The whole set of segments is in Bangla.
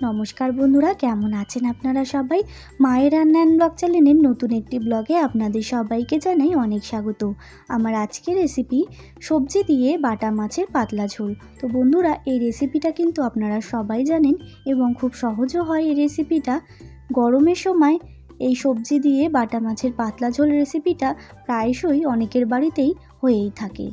নমস্কার বন্ধুরা, কেমন আছেন আপনারা সবাই? মায়ের রান্নান ব্লগ চ্যানেলের নতুন একটি ব্লগে আপনাদের সবাইকে জানাই অনেক স্বাগত। আমার আজকের রেসিপি সবজি দিয়ে বাটা মাছের পাতলা ঝোল। তো বন্ধুরা, এই রেসিপিটা কিন্তু আপনারা সবাই জানেন এবং খুব সহজও হয় এই রেসিপিটা গরমের সময় এই সবজি দিয়ে বাটা মাছের পাতলা ঝোল রেসিপিটা প্রায়শই অনেকের বাড়িতেই হয়েই থাকে।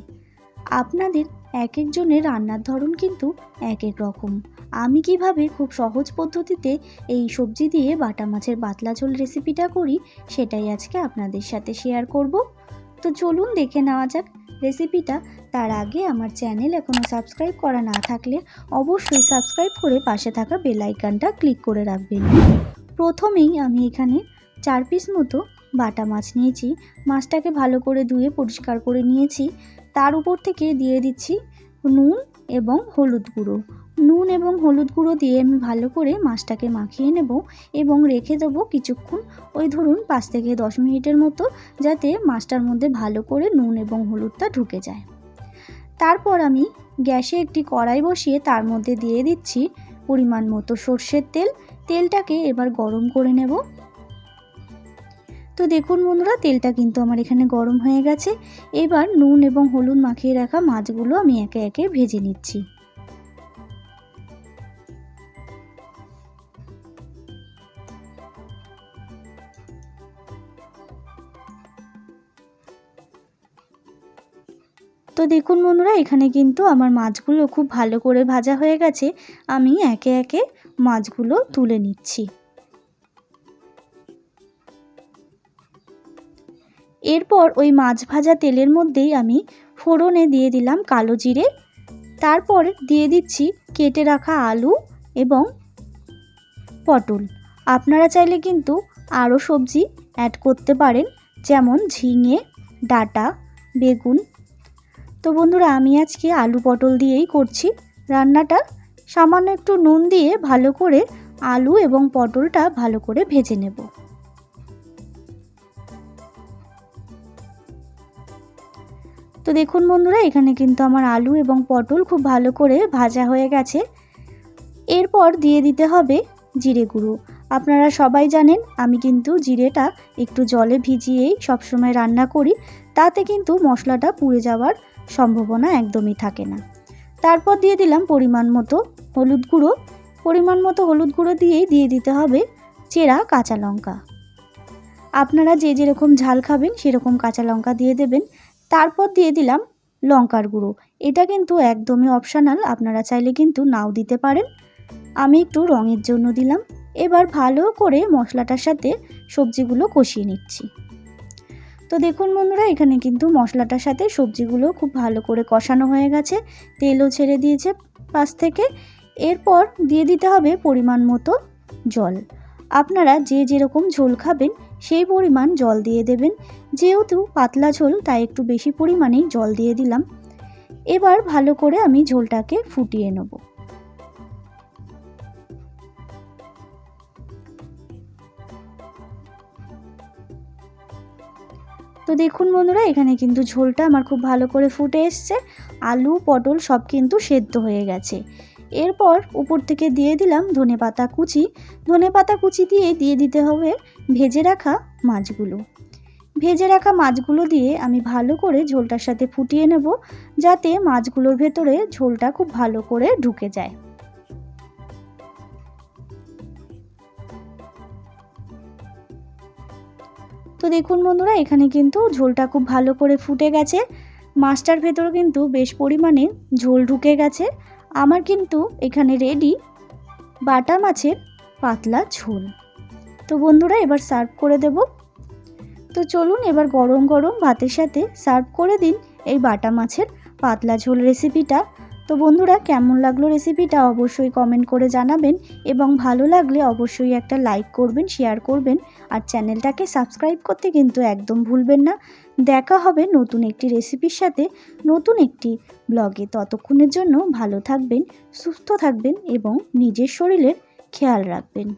আপনাদের এক একজনের রান্নার ধরন কিন্তু এক এক রকম। আমি কীভাবে খুব সহজ পদ্ধতিতে এই সবজি দিয়ে বাটা মাছের পাতলা ঝোল রেসিপিটা করি, সেটাই আজকে আপনাদের সাথে শেয়ার করব। তো চলুন দেখে নেওয়া যাক রেসিপিটা তার আগে আমার চ্যানেল এখনও সাবস্ক্রাইব করা না থাকলে অবশ্যই সাবস্ক্রাইব করে পাশে থাকা বেল আইকনটা ক্লিক করে রাখবেন। প্রথমেই আমি এখানে চার পিস মতো বাটা মাছ নিয়েছি। মাছটাকে ভালো করে ধুয়ে পরিষ্কার করে নিয়েছি। তার উপর থেকে দিয়ে দিচ্ছি নুন এবং হলুদ গুঁড়ো। নুন এবং হলুদ গুঁড়ো দিয়ে আমি ভালো করে মাছটাকে মাখিয়ে নেব এবং রেখে দেবো কিছুক্ষণ। ওই ধরুন পাঁচ থেকে দশ মিনিটের মতো যাতে মাছটার মধ্যে ভালো করে নুন এবং হলুদটা ঢুকে যায়। তারপর আমি গ্যাসে একটি কড়াই বসিয়ে তার মধ্যে দিয়ে দিচ্ছি পরিমাণ মতো সর্ষের তেল। তেলটাকে এবার গরম করে নেব। তো দেখুন বন্ধুরা, তেলটা কিন্তু আমার এখানে গরম হয়ে গেছে। এবার নুন এবং হলুদ মাখিয়ে রাখা মাছগুলো আমি একে একে ভেজে নিচ্ছি। তো দেখুন বন্ধুরা, এখানে কিন্তু আমার মাছগুলো খুব ভালো করে ভাজা হয়ে গেছে। আমি একে একে মাছগুলো তুলে নিচ্ছি। এরপর ওই মাছ ভাজা তেলের মধ্যেই আমি ফোড়নে দিয়ে দিলাম কালো জিরে। তারপর দিয়ে দিচ্ছি কেটে রাখা আলু এবং পটল। আপনারা চাইলে কিন্তু আরও সবজি অ্যাড করতে পারেন, যেমন ঝিঙে, ডাটা, বেগুন। তো বন্ধুরা, আমি আজকে আলু পটল দিয়েই করছি। রান্নাটা সামান্য একটু নুন দিয়ে ভালো করে আলু এবং পটলটা ভালো করে ভেজে নেব। দেখুন বন্ধুরা, এখানে কিন্তু আমার আলু এবং পটল খুব ভালো করে ভাজা হয়ে গেছে। এরপর দিয়ে দিতে হবে জিরে গুঁড়ো। আপনারা সবাই জানেন, আমি কিন্তু জিরেটা একটু জলে ভিজিয়েই সবসময় রান্না করি, তাতে কিন্তু মশলাটা পুড়ে যাওয়ার সম্ভাবনা একদমই থাকে না। তারপর দিয়ে দিলাম পরিমাণ মতো হলুদ গুঁড়ো। পরিমাণ মতো হলুদ গুঁড়ো দিয়েই দিয়ে দিতে হবে চেরা কাঁচা লঙ্কা। আপনারা যে যেরকম ঝাল খাবেন, সেরকম কাঁচা লঙ্কা দিয়ে দেবেন। তারপর দিয়ে দিলাম লঙ্কার গুঁড়ো। এটা কিন্তু একদমই অপশানাল আপনারা চাইলে কিন্তু নাও দিতে পারেন। আমি একটু রঙের জন্য দিলাম। এবার ভালো করে মশলাটার সাথে সবজিগুলো কষিয়ে নিচ্ছি। তো দেখুন বন্ধুরা, এখানে কিন্তু মশলাটার সাথে সবজিগুলো খুব ভালো করে কষানো হয়ে গেছে। তেলও ছেড়ে দিয়েছে পাশ থেকে। এরপর দিয়ে দিতে হবে পরিমাণ মতো জল। আপনারা যে যেরকম ঝোল খাবেন সেই পরিমাণ জল দিয়ে দেবেন। যেহেতু পাতলা ঝোল, তাই একটু বেশি পরিমাণেই জল দিয়ে দিলাম। এবার ভালো করে আমি ঝোলটাকে ফুটিয়ে নেব। তো দেখুন বন্ধুরা, এখানে কিন্তু ঝোলটা আমার খুব ভালো করে ফুটে এসছে। আলু, পটল সব কিন্তু সেদ্ধ হয়ে গেছে। এরপর উপর থেকে দিয়ে দিলাম ধনে পাতা কুচি। ধনে পাতা কুচি দিয়ে দিয়ে দিতে হবে ভেজে রাখা মাছগুলো। ভেজে রাখা মাছগুলো দিয়ে আমি ভালো করে ঝোলটার সাথে ফুটিয়ে নেব যাতে মাছগুলোর ভেতরে ঝোলটা খুব ভালো করে ঢুকে যায়। তো দেখুন বন্ধুরা, এখানে কিন্তু ঝোলটা খুব ভালো করে ফুটে গেছে। মাছটার ভেতর কিন্তু বেশ পরিমাণে ঝোল ঢুকে গেছে। আমার কিন্তু এখানে রেডি বাটা মাছের পাতলা ঝোল। তো বন্ধুরা, এবার সার্ভ করে দেব। তো চলুন এবার গরম গরম ভাতের সাথে সার্ভ করে দিন এই বাটা মাছের পাতলা ঝোল রেসিপিটা তো বন্ধুরা, কেমন লাগল রেসিপিটা অবশ্যই কমেন্ট করে জানাবেন এবং ভালো লাগলে অবশ্যই একটা লাইক করবেন শেয়ার করবেন আর চ্যানেলটাকে সাবস্ক্রাইব করতে কিন্তু একদম ভুলবেন না। দেখা হবে নতুন একটি রেসিপির সাথে নতুন একটি ব্লগে ততক্ষণের জন্য ভালো থাকবেন, সুস্থ থাকবেন এবং নিজের শরীরের খেয়াল রাখবেন।